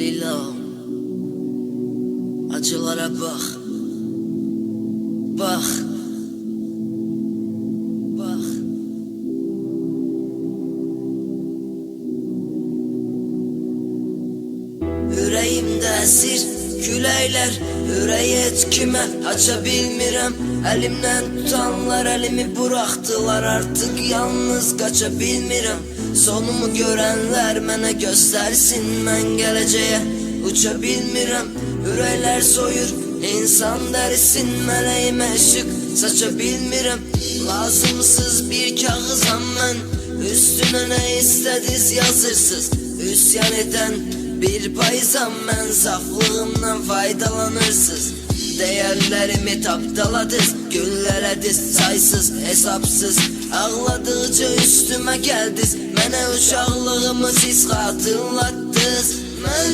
Lilo Acılara bak. Bak. Bak. Yüreğimde esir küleyler Yüreği etkime aça bilmirəm Elimden tutanlar elimi bıraktılar. Artık yalnız kaça bilmirəm Sonumu görenler mənə göstersin. Mən geleceğe uça bilmirəm Yürekler soyur insan derisin Meleğime ışık saça bilmirəm Lazımsız bir kağızam ben. Üstüne ne istediz yazırsız. Üsyan eden bir payzam ben Saflığımdan faydalanırsız. Değerlerimi tapdaladız Güllere diz saysız hesapsız. Ağladıkça üstüme geldiz Mene uşaqlığımı siz hatırlattınız Ben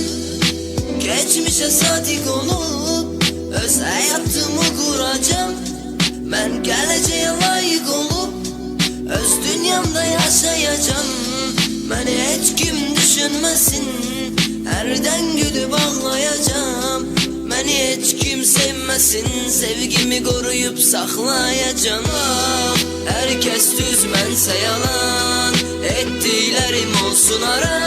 geçmişe sadık olup Öz hayatımı kuracağım. Ben geleceğe layık olup Öz dünyamda yaşayacağım. Beni hiç kim düşünmesin Herden gülüp ağlayacağım? Beni hiç kim sevmesin Sevgimi koruyup saklayacağım. Herkes düz mense yalan Ettiklerim olsun aram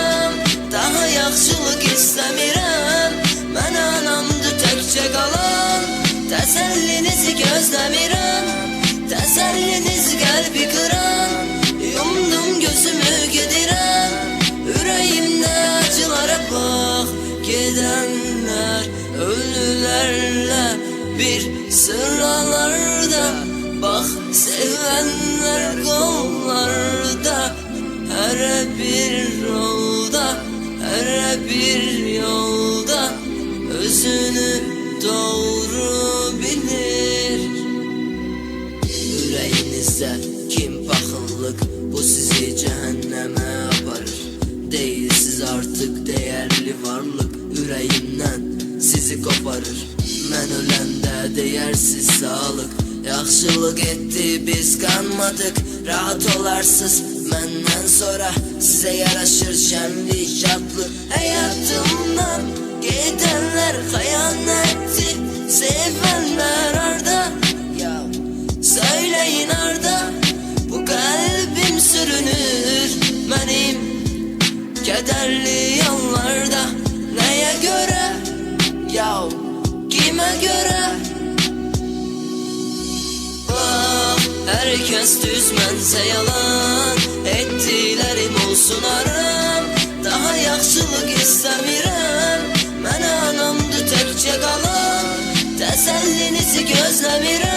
bir yolda Özünü doğru bilir. Yüreğinizde kim bakıllık Bu sizi cehenneme aparır Değil siz artık değerli varlık Yüreğimden sizi koparır. Ben ölende değersiz sağlık. Yaxşılık etti biz kanmadık. Rahat olarsız Menden sonra size yaraşır şenlik şatlı Hayatımdan herkes düzmense yalan Ettilerim olsun aram Daha yaxşılık istemirəm Mənə anamdı təkcə qalan Təsəllinizi gözləmirəm